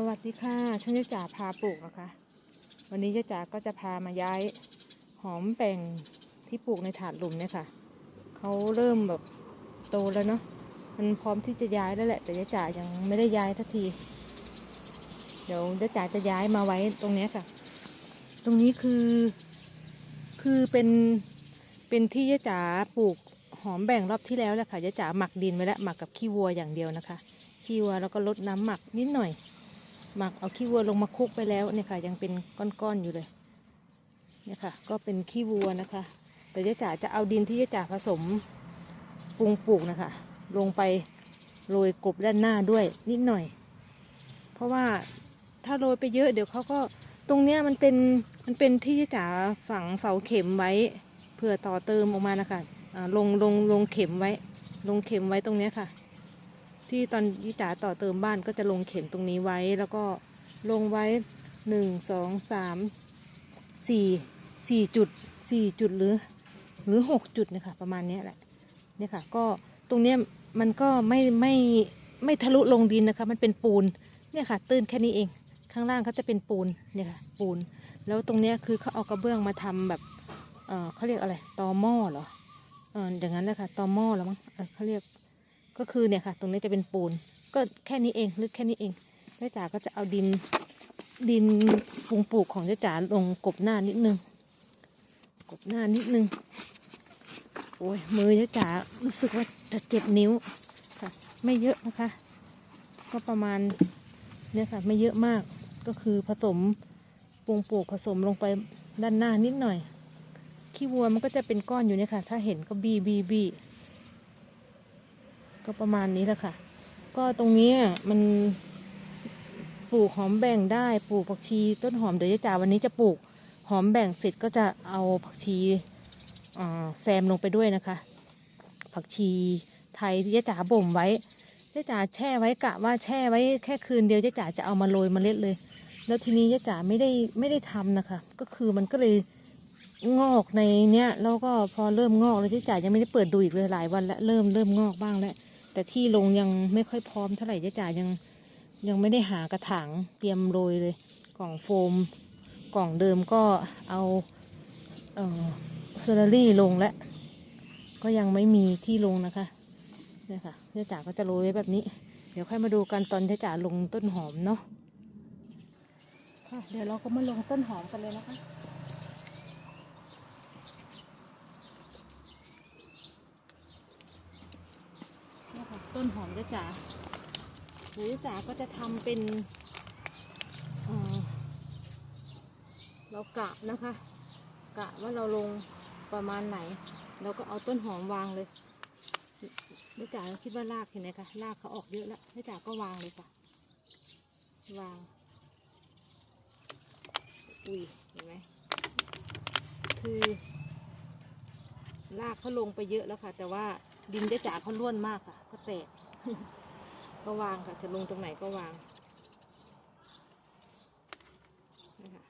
สวัสดีค่ะฉันจะจ๋าพาปลูกนะคะ วันนี้เจ๊จ๋าก็จะพามาย้ายหอมแป่งที่ปลูกในถาดหลุมเนี่ยค่ะเขาเริ่มแบบโตแล้วเนาะมันพร้อมที่จะย้ายแล้วแหละ แต่เจจ๋ายังไม่ได้ย้ายทันที เดี๋ยวเจจ๋าจะย้ายมาไว้ตรงนี้ค่ะ ตรงนี้คือคือเป็นเป็นที่เจจ๋าปลูกหอมแบ่งรอบที่แล้วแหละค่ะเจจ๋าหมักดินไว้แล้วหมักกับขี้วัวอย่างเดียวนะคะขี้วัวแล้วก็ลดน้ำหมักนิดหน่อย หมักเอาขี้วัวลงมาคลุกไปแล้วเนี่ยค่ะ ยังเป็นก้อนๆอยู่เลยเนี่ยค่ะ ก็เป็นขี้วัวนะคะ แต่เจ๊จ๋าจะเอาดินที่เจ๊จ๋าผสมปรุงปลูกนะคะ ลงไปโรยกบด้านหน้าด้วยนิดหน่อย เพราะว่าถ้าโรยไปเยอะเดี๋ยวเขาก็ตรงเนี้ยมันเป็นมันเป็นที่เจ๊จ๋าฝังเสาเข็มไว้เพื่อต่อเติมออกมานะคะอ่าลงลงลงเข็มไว้ ลงเข็มไว้ตรงเนี้ยค่ะ ที่ตอนยี่จ๋าต่อเติมบ้านก็จะลงเข็มตรงนี้ไว้ แล้วก็ลงไว้หนึ่งสองสามสี่สี่จุดสี่จุดหรือ หรือหกจุดนะคะประมาณเนี้ยแหละเนี่ยค่ะ ก็ตรงเนี้ยมันก็ไม่ไม่ไม่ทะลุลงดินนะคะ มันเป็นปูนเนี่ยค่ะ ตื้นแค่นี้เอง ข้างล่างเขาจะเป็นปูนเนี่ยค่ะปูน แล้วตรงเนี้ยคือเขาเอากระเบื้องมาทำแบบเออเขาเรียกอะไรตอหม้อเหรอเอออย่างนั้นเลยค่ะตอหม้อแล้วมั้งเขาเรียก ก็คือเนี่ยค่ะ ตรงนี้จะเป็นปูน ก็แค่นี้เองลึกแค่นี้เองเจ๊จ๋าก็จะเอาดินดินปรุงปลูกของเจ๊จ๋าลงกบหน้านิดนึง กบหน้านิดนึง โอ้ยมือเจ๊จ๋ารู้สึกว่าจะเจ็บนิ้วค่ะ ไม่เยอะนะคะ ก็ประมาณเนี่ยค่ะไม่เยอะมากก็คือผสมปรุงปลูกผสมลงไปด้านหน้านิดหน่อยขี้วัวมันก็จะเป็นก้อนอยู่เนี่ยค่ะ ถ้าเห็นก็บีบีบี ก็ประมาณนี้แหละค่ะ ก็ตรงนี้มันปลูกหอมแบ่งได้ปลูกผักชีต้นหอมเดี๋ยวจะจ่าวันนี้จะปลูกหอมแบ่งเสร็จก็จะเอาผักชีแซมลงไปด้วยนะคะ ผักชีไทยที่เจ๊จ๋าบ่มไว้เจ๊จ๋าแช่ไว้กะว่าแช่ไว้แค่คืนเดียวเจ๊จ๋าจะเอามาโรยเมล็ดเลย แล้วทีนี้เจ๊จ๋าไม่ได้ไม่ได้ทำนะคะ ก็คือมันก็เลยงอกในเนี้ยแล้วก็พอเริ่มงอกแล้วเจ๊จ๋ายังไม่ได้เปิดดูอีกเลยหลายวันแล้วเริ่มเริ่มงอกบ้างแล้ว แต่ที่ลงยังไม่ค่อยพร้อมเท่าไหร่เจ๊จ๋ายังยังไม่ได้หากระถางเตรียมโรยเลย กล่องโฟม กล่องเดิมก็เอาเออโซลารี่ลงแล้วก็ยังไม่มีที่ลงนะคะเนี่ยค่ะเจ๊จ๋าก็จะโรยไว้แบบนี้ เดี๋ยวค่อยมาดูกันตอนเจ๊จ๋าลงต้นหอมเนาะค่ะเดี๋ยวเราก็มาลงต้นหอมกันเลยนะคะ นี่ค่ะ ต้นหอมเจ๊จ๋าหรือจ๋าก็จะทำเป็นเรากะนะคะ กะว่าเราลงประมาณไหน เราก็เอาต้นหอมวางเลยเจ๊จ๋าคิดว่ารากเห็นไหมคะรากเขาออกเยอะแล้วเจ๊จ๋าก็วางเลยค่ะ วาง อุ้ยเห็นไหมคือ รากเขาลงไปเยอะแล้วค่ะ แต่ว่า ดินเจ๊จ๋าเขาล้วนมากค่ะ ก็แตก ก็วางค่ะ จะลงตรงไหนก็วางนะคะ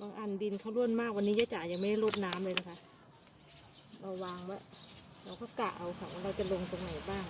บางอันดินเขาล้วนมากวันนี้เจ๊จ๋ายังไม่ได้รดน้ำเลยนะคะ เราวางไว้เราก็กะเอาค่ะว่าเราจะลงตรงไหนบ้าง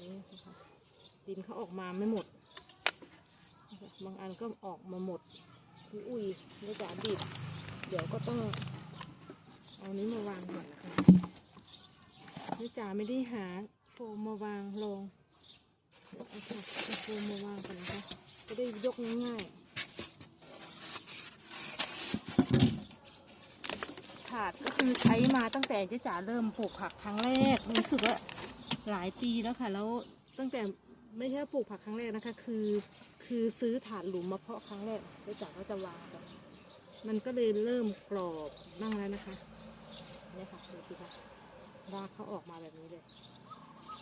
นี่นะคะดินเขาออกมาไม่หมด บางอันก็ออกมาหมดคืออุ้ยเจ๊จ๋าบีบ เดี๋ยวก็ต้องเอานี้มาวางก่อนนะคะนี่จ๋าไม่ได้หาโฟมมาวางลงเอาโฟมมาวางก่อนนะคะ จะได้ยกง่ายๆถาดก็คือใช้มาตั้งแต่เจ๊จ๋าเริ่มปลูกผักครั้งแรกรู้สึกว่าหลายปีแล้วค่ะ แล้วตั้งแต่ไม่ใช่ปลูกผักครั้งแรกนะคะ คือ คือซื้อถาดหลุมมาเพาะครั้งแรกเจ๊จ๋าก็จะวางก่อน มันก็เลยเริ่มกรอบบ้างแล้วนะคะเนี่ยค่ะดูสิคะรากเขาออกมาแบบนี้เลย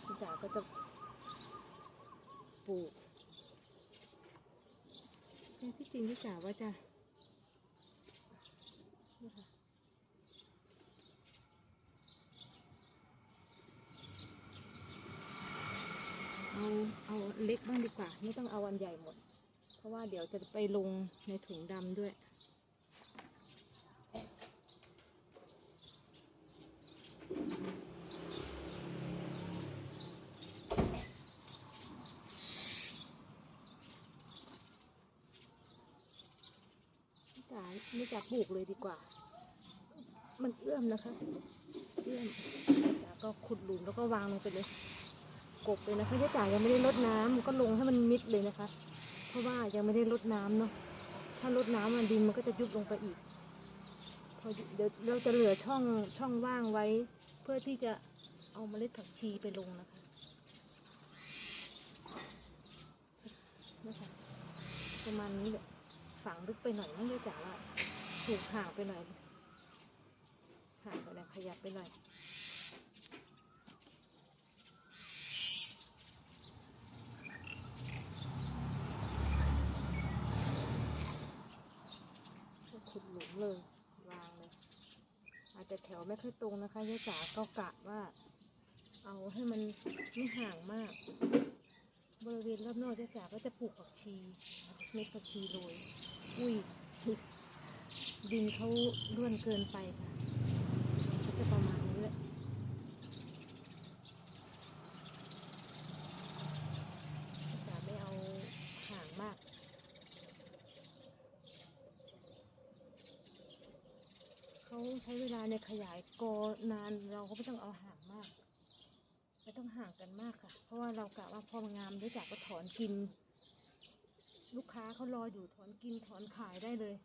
พี่จ๋าก็จะปลูกแต่ที่จริงพี่จ๋าว่าจะนี่ค่ะเอาเอาเล็กบ้างดีกว่า ไม่ต้องเอาอันใหญ่หมด เพราะว่าเดี๋ยวจะไปลงในถุงดำด้วย น ไม่จะ ปลูกเลยดีกว่า มันเอื้อมนะคะ เอื้อมแล้วก็ขุดหลุมแล้วก็วางลงไปเลย กบเลยนะคะที่จ่ายยังไม่ได้ลดน้ำก็ลงให้มันมิดเลยนะคะ เพราะว่ายังไม่ได้ลดน้ำเนาะ ถ้าลดน้ำมันดินมันก็จะยุบลงไปอีก พอเดี๋ยวเราจะเหลือช่องช่องว่างไว้ เพื่อที่จะเอาเมล็ดผักชีไปลงนะคะนะคะประมาณนี้แหละฝังลึกไปหน่อยไม่ได้จ๋าว่า ถูกห่างไปหน่อยห่างไปหน่อยขยับไปหน่อยขุดหลุมเลยวางเลย อาจจะแถวไม่ค่อยตรงนะคะยายจ๋าก็กะว่า เอาให้มันไม่ห่างมาก บริเวณรอบนอกยายจ๋าก็จะปลูกผักชีเม็ดผักชีโรยอุ้ย ดินเขาร่วนเกินไปค่ะก็จะประมาณนี้แหละยจ๋าไม่เอาห่างมากเขาใช้เวลาในขยายกอนานเราก็ไม่ต้องเอาห่างมากไม่ต้องห่างกันมากค่ะ เพราะว่าเรากะว่าพอมันงามด้วยจากก็ถอนกิน ลูกค้าเขารออยู่ถอนกินถอนขายได้เลย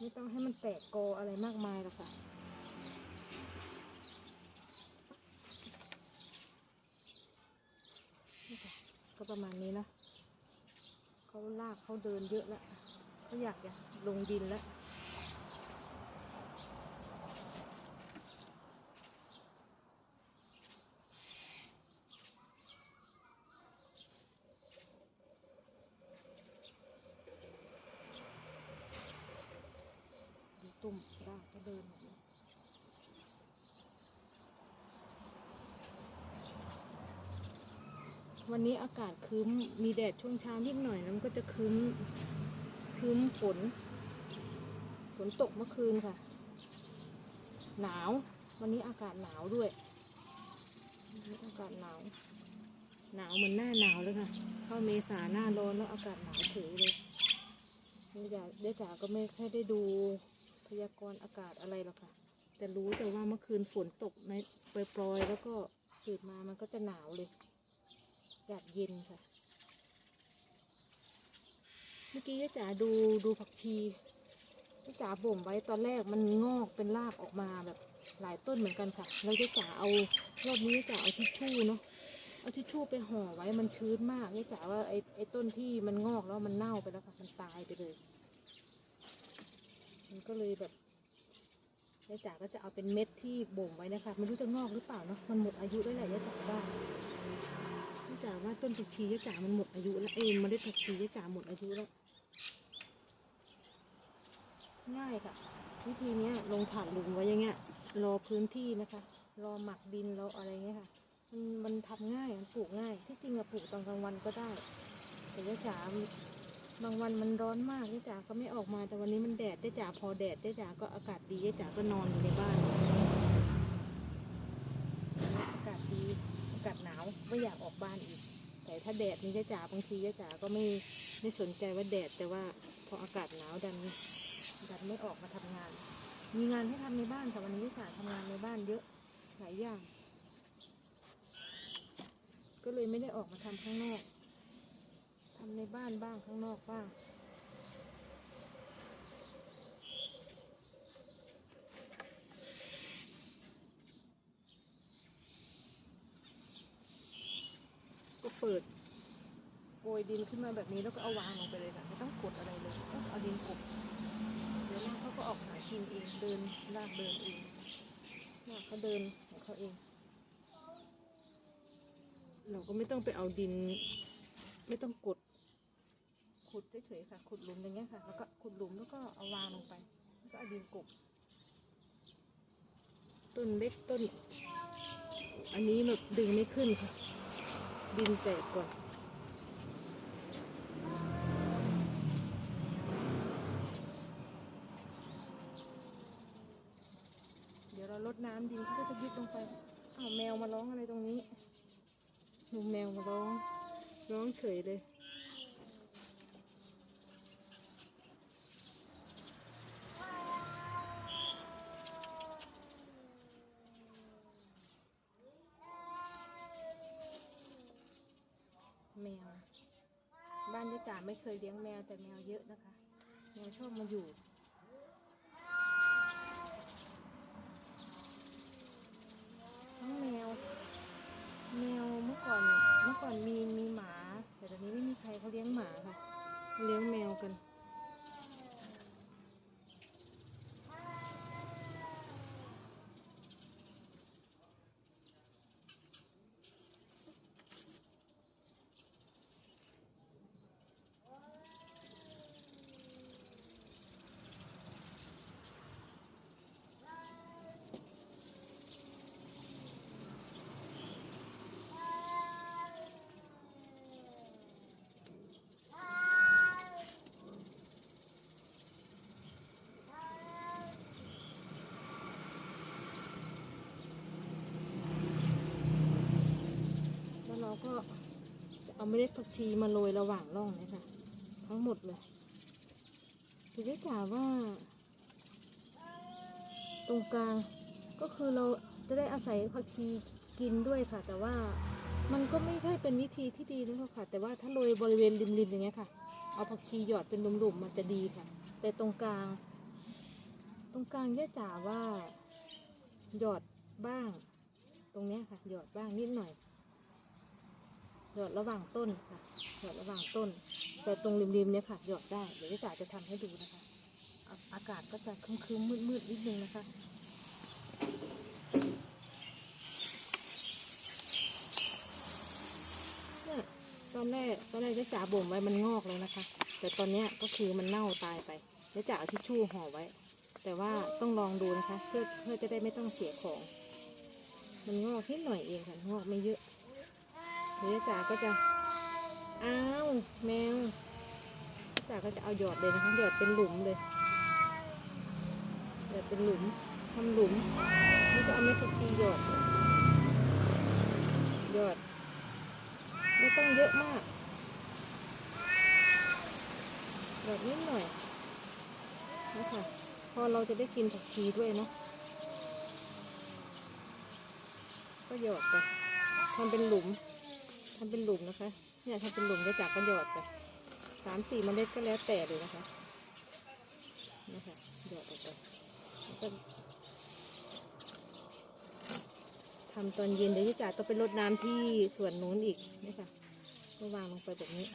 ไม่ต้องให้มันแตกโกอะไรมากมายหรอกค่ะนี่ค่ะ ก็ประมาณนี้นะ เขาลากเขาเดินเยอะแล้วเขาอยากจะลงดินแล้ว ดูตุ่็เดินหมดเลยวันนี้อากาศครึ้มมีแดดช่วงเช้านิดหน่อยแล้วมันก็จะครึ้มครึ้มฝน ฝนตกเมื่อคืนค่ะ หนาว วันนี้อากาศหนาวด้วยอากาศหนาว หนาวเหมือนหน้าหนาวเลยค่ะ เข้าเมษาหน้าร้อนแล้วอากาศหนาวเฉยเลยนี่จ๋าเด้จ๋าก็ไม่ค่อยได้ดู พยากรณ์อากาศอะไรหรอกค่ะ แต่รู้แต่ว่าเมื่อคืนฝนตกในปล่อยๆ แล้วก็ตื่นมามันก็จะหนาวเลยอากาศเย็นค่ะ เมื่อกี้เจ๊จ๋าดูดูผักชีเจ๊จ๋าบ่มไว้ตอนแรกมันงอกเป็นรากออกมาแบบหลายต้นเหมือนกันค่ะแล้วเจ๊จ๋าเอารอบนี้เจ๊จ๋าเอาทิชชู่เนาะเอาทิชชู่ไปห่อไว้มันชื้นมากเนี่ยจ๋าว่าไอ้ไอ้ต้นที่มันงอกแล้วมันเน่าไปแล้วค่ะมันตายไปเลย มันก็เลยแบบเนี่ยจ๋าก็จะเอาเป็นเม็ดที่บ่มไว้นะคะไม่รู้จะงอกหรือเปล่าเนาะมันหมดอายุแล้วแหละเนี่ยจ๋าว่าเนี่ยจ๋าว่าต้นผักชีเนี่ยจ๋ามันหมดอายุแล้วเอ็มเมล็ดผักชีเนี่ยจ๋าหมดอายุแล้วง่ายค่ะ วิธีเนี้ยลงถาดหลุมไว้อย่างเงี้ยรอพื้นที่นะคะ รอหมักดินรออะไรเงี้ยค่ะ มันมันทำง่ายมันปลูกง่าย ที่จริงอะปลูกตอนกลางวันก็ได้ แต่ยายจ๋า บางวันมันร้อนมากยายจ๋าก็ไม่ออกมา แต่วันนี้มันแดดยายจ๋าพอแดดยายจ๋าก็อากาศดียายจ๋าก็นอนอยู่ในบ้าน อากาศดี อากาศหนาวไม่อยากออกบ้านอีก แต่ถ้าแดดนี่ยายจ๋าบางทียายจ๋าก็ไม่ไม่สนใจว่าแดด แต่ว่าพออากาศหนาวดันดันไม่ออกมาทำงาน มีงานให้ทำในบ้านค่วันนี้ยายจ๋าทำงานในบ้านเยอะหลายอย่าง ก็เลยไม่ได้ออกมาทำข้างนอกำในบ้านบ้างข้างนอกบ้างก็เปิดโกยดินขึ้นมาแบบนี้แล้วก็เอาวางลงไปเลยค่ะไม่ต้องกดอะไรเลยก็เอาดินกบเดี๋ยวลากเขาก็ออกหากินเองเดินลากเดินเองลากเขาเดินของเขาเอง เราก็ไม่ต้องไปเอาดิน ไม่ต้องกด ขุดเฉยๆค่ะ ขุดหลุมอย่างเงี้ยค่ะ แล้วก็ขุดหลุมแล้วก็เอาวางลงไป แล้วก็เอาดินกบต้นเล็กต้น อันนี้แบบดึงไม่ขึ้นค่ะ ดินแตกก่อนเดี๋ยวเราลดน้ำดินเขาก็จะยุบลงไปอ้าวแมวมาร้องอะไรตรงนี้ดูแมวมาร้อง ร้องเฉยเลย แมว บ้านยาย จ๋าไม่เคยเลี้ยงแมวแต่แมวเยอะนะคะ แมวชอบมาอยู่ทั้งแมว แมวเมื่อก่อนเมื่อก่อนมีมีหมา แต่ตอนนี้ไม่มีใครเขาเลี้ยงหมาค่ะ เลี้ยงแมวกัน เอาเมล็ดผักชีมาโรยระหว่างร่องนะคะทั้งหมดเลยคือได้จ๋าว่า ตรงกลางก็คือเราจะได้อาศัยผักชีกินด้วยค่ะ แต่ว่ามันก็ไม่ใช่เป็นวิธีที่ดีนะค่ะ แต่ว่าถ้าโรยบริเวณริมๆอย่างเงี้ยค่ะ เอาผักชีหยอดเป็นหลุมๆมันจะดีค่ะ แต่ตรงกลาง ตรงกลางย่าจ๋าว่าหยอดบ้าง ตรงเนี้ยค่ะ หยอดบ้างนิดหน่อย หยอดระหว่างต้นค่ะ หยอดระหว่างต้น แต่ตรงริมๆเนี่ยค่ะ หยอดได้ เดี๋ยวพี่จ๋าจะทำให้ดูนะคะ อากาศก็จะครึ้มๆมืดๆนิดนึงนะคะเนี่ยตอนแรกตอนแรกเจ๊จ๋าบ่มไว้มันงอกเลยนะคะ แต่ตอนนี้ก็คือมันเน่าตายไปเจ๊จ๋าเอาทิชชู่ห่อไว้ แต่ว่าต้องลองดูนะคะ เพื่อเพื่อจะได้ไม่ต้องเสียของ มันงอกนิดหน่อยเองค่ะงอกไม่เยอะ เดี๋ยวจ๋าก็จะอ้าวแมวจ๋าก็จะเอาหยอดเลยนะคะหยอดเป็นหลุมเลยหยอดเป็นหลุมทำหลุมแล้วก็เอาเม็ดผักชีหยอดหยอด ไม่ต้องเยอะมากแบบนิดหน่อยนะคะพอเราจะได้กินผักชีด้วยเนาะก็หยอดไปทำเป็นหลุม ทำเป็นหลุมนะคะเนี่ยทำเป็นหลุมได้จากก็หยอดไปสามสี่เมล็ดก็แล้วแต่เลยนะคะนะคะหยอดออกไปแล้วก็ทำตอนเย็นเดี๋ยวยี่จ๋าต้องไปรดน้ำที่สวนนู้นอีกนี่ค่ะก็วางลงไปแบบนี้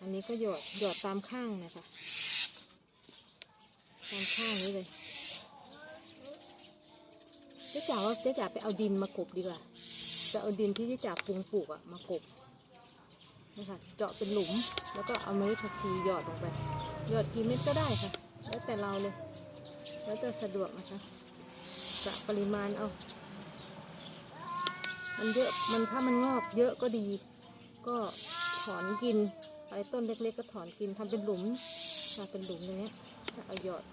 อันนี้ก็หยอดหยอดตามข้างนะคะตามข้างนี้เลยเจ๊จ๋าว่าเจ๊จ๋าไปเอาดินมากบดีกว่า จะเอาดินที่เจ๊จ๋าปรุงปลูกอะมากบนะคะเจาะเป็นหลุมแล้วก็เอาเมล็ดผักชีหยอดลงไปหยอดกี่เม็ดก็ได้ค่ะ แล้วแต่เราเลยแล้วจะสะดวกนะคะกะปริมาณเอา มันเยอะมันถ้ามันงอกเยอะก็ดี ก็ถอนกินไปต้นเล็กๆ ก็ถอนกินทำเป็นหลุมทำเป็นหลุมอย่างเงี้ยถ้าเอาหยอด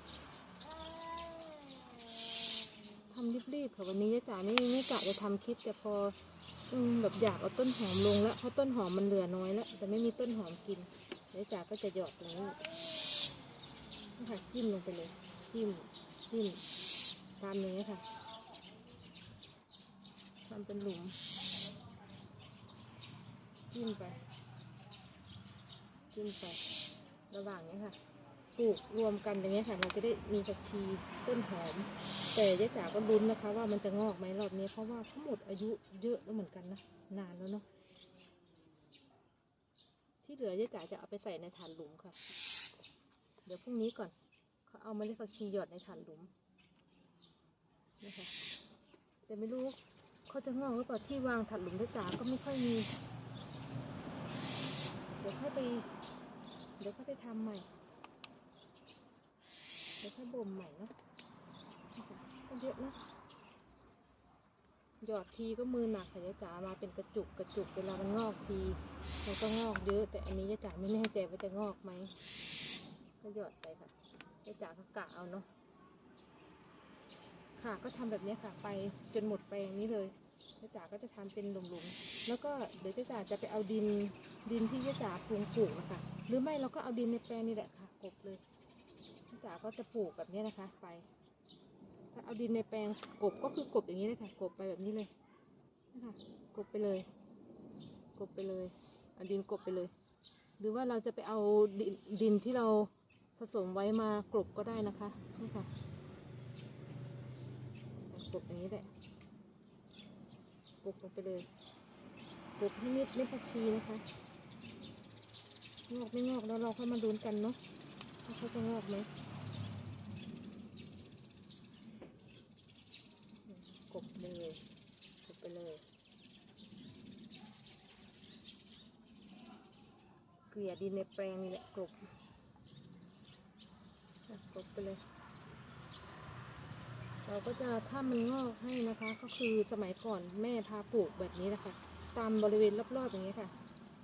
ทำรีบๆค่ะวันนี้ยายจ๋าไม่ไม่กะจะทำคลิปแต่พออืมแบบอยากเอาต้นหอมลงแล้วเพราะต้นหอมมันเหลือน้อยแล้วแต่ไม่มีต้นหอมกินยายจ๋าก็จะหยอดตรงนี้นะคะจิ้มลงไปเลย จิ้มจิ้มตามนี้ค่ะทำเป็นหลุม จิ้มไป จิ้มไประหว่างนี้ค่ะ ปลูกรวมกันอย่างเงี้ยค่ะ เราจะได้มีผักชีต้นหอม แต่ยายจ๋าก็ลุ้นนะคะ ว่ามันจะงอกไหมรอบนี้เพราะว่าทั้งหมดอายุเยอะแล้วเหมือนกันนะนานแล้วเนาะที่เหลือยายจ๋าจะเอาไปใส่ในถานหลุมค่ะ เดี๋ยวพรุ่งนี้ก่อนเขาเอามาเล็ดผักชีหยอดในถานหลุมนะคะแต่ไม่รู้เขาจะงอกหรือเปล่าที่วางถานหลุมยายจ๋าก็ไม่ค่อยมี เดี๋ยวค่อยไป เดี๋ยวค่อยไปทำใหม่ เดี๋ยวค่อยบ่มใหม่เนาะก็เยอะนะหยอดทีก็มือหนักค่ะยายจ๋ามาเป็นกระจุกกระจุกเวลามันงอกทีมันก็งอกเยอะ แต่อันนี้ยายจ๋าไม่แน่ใจว่าจะงอกไหมก็หยอดไปค่ะยายจ๋าก็กะเอาเนาะค่ะก็ทำแบบนี้ค่ะ ไปจนหมดแปลงนี้เลยยายจ๋าก็จะทำเป็นหลุมๆแล้วก็เดี๋ยวยายจ๋าจะไปเอาดินดินที่ยายจ๋าปลูกปลูกนะคะหรือไม่เราก็เอาดินในแปลงนี่แหละค่ะกบเลย จ๋าก็จะปลูกแบบนี้นะคะ ไป ถ้าเอาดินในแปลงกบก็คือกบอย่างนี้เลยค่ะ กบไปแบบนี้เลยนะคะกบไปเลย กบไปเลยเอาดินกบไปเลย หรือว่าเราจะไปเอาดินดินที่เราผสมไว้มากลบก็ได้นะคะนี่ค่ะกลบอย่างนี้แหละกลบลงไปเลยกลบให้มิดเม็ดผักชีนะคะงอกไม่งอกแล้วเราค่อยมาดูกันเนาะว่าเขาจะงอกไหม กบเลยกลบไปเลยเกลี่ยดินในแปลงนี่แหละกลบกบไปเลย เราก็จะถ้ามันงอกให้นะคะ ก็คือสมัยก่อนแม่พาปลูกแบบนี้นะคะ ตามบริเวณรอบๆอย่างนี้ค่ะ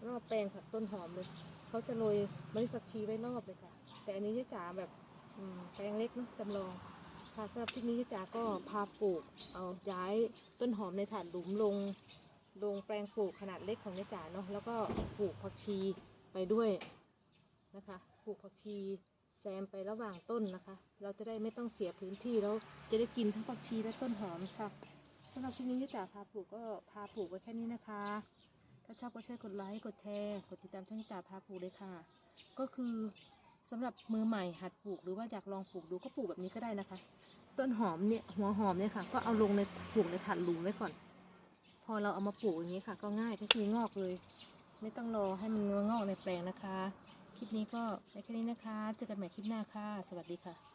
รอบแปลงผักต้นหอมเลยเขาจะโรยเมล็ดผักชีไว้รอบเลยค่ะ แต่อันนี้ยะจ๋าแบบแปลงเล็กเนาะจำลอง ค่ะสำหรับที่นี้ยะจ๋าก็พาปลูกเอาย้ายต้นหอมในถาดหลุมลงลงแปลงปลูกขนาดเล็กของยจ๋าเนาะแล้วก็ปลูกผักชีไปด้วยนะคะปลูกผักชีแซมไประหว่างต้นนะคะ เราจะได้ไม่ต้องเสียพื้นที่แล้วจะได้กินทั้งผักชีและต้นหอมค่ะสำหรับที่นี้ยจ๋าพาปลูกก็พาปลูกไว้แค่นี้นะคะ ถ้าชอบก็ช่วยกดไลค์กดแชร์ กดติดตามช่องจ่าพาปลูกเลยค่ะ ก็คือ สำหรับมือใหม่หัดปลูกหรือว่าอยากลองปลูกดูก็ปลูกแบบนี้ก็ได้นะคะ ต้นหอมเนี่ยหัวหอมเนี่ยค่ะ ก็เอาลงในปลูกในถาดหลุมไว้ก่อน พอเราเอามาปลูกอย่างนี้ค่ะ ก็ง่ายก็คืองอกเลย ไม่ต้องรอให้มันงอกในแปลงนะคะ คลิปนี้ก็แค่นี้นะคะ เจอกันใหม่คลิปหน้าค่ะ สวัสดีค่ะ